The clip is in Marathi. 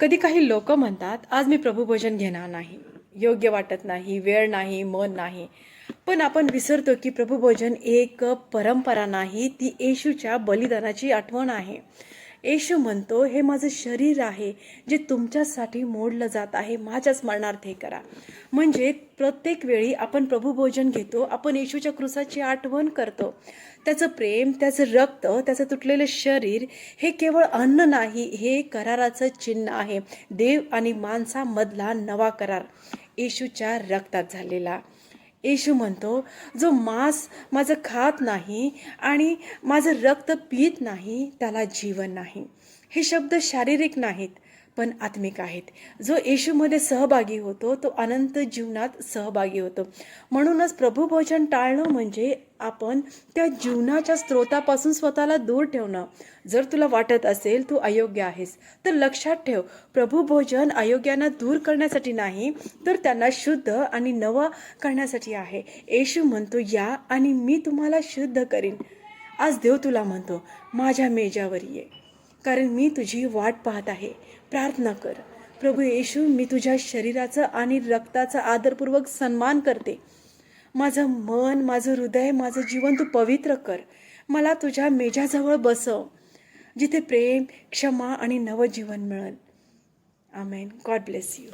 कधी काही लोक म्हणतात आज मी प्रभूभोजन घेणार नाही. योग्य वाटत नाही वेळ नाही मन नाही. पण आपण विसरतो की प्रभूभोजन एक परंपरा नाही ती येशूच्या बलिदानाची आठवण आहे. येशू म्हणतो हे माझं शरीर आहे जे तुमच्यासाठी मोडलं जात आहे. माझ्या स्मरणार्थ हे करा. म्हणजे प्रत्येक वेळी आपण प्रभूभोजन घेतो आपण येशूच्या क्रुसाची आठवण करतो. त्याचं प्रेम त्याचं रक्त त्याचं तुटलेलं शरीर हे केवळ अन्न नाही हे कराराचं चिन्ह आहे. देव आणि माणसामधला नवा करार येशूच्या रक्तात झालेला. येशू म्हणतो जो मांस माझं खात नाही आणि माझं रक्त पित नाही त्याला जीवन नाही. हे शब्द शारीरिक नाहीत. पण आत्मिक आहेत. जो येशूमध्ये सहभागी होतो तो अनंत जीवनात सहभागी होतो. म्हणूनच प्रभूभोजन टाळणं म्हणजे आपण त्या जीवनाच्या स्रोतापासून स्वतःला दूर ठेवणं. जर तुला वाटत असेल तू अयोग्य आहेस तर लक्षात ठेव प्रभूभोजन अयोग्यांना दूर करण्यासाठी नाही तर त्यांना शुद्ध आणि नवं करण्यासाठी आहे. येशू म्हणतो या आणि मी तुम्हाला शुद्ध करीन. आज देव तुला म्हणतो माझ्या मेजावर ये. कारण मी तुझी वाट पाहत आहे. प्रार्थना कर. प्रभू येशू मी तुझ्या शरीराचं आणि रक्ताचा आदरपूर्वक सन्मान करते. माझं मन माझं हृदय माझं जीवन तू पवित्र कर. मला तुझ्या मेजाजवळ बसव जिथे प्रेम क्षमा आणि नवजीवन मिळेल. आमेन. God bless you.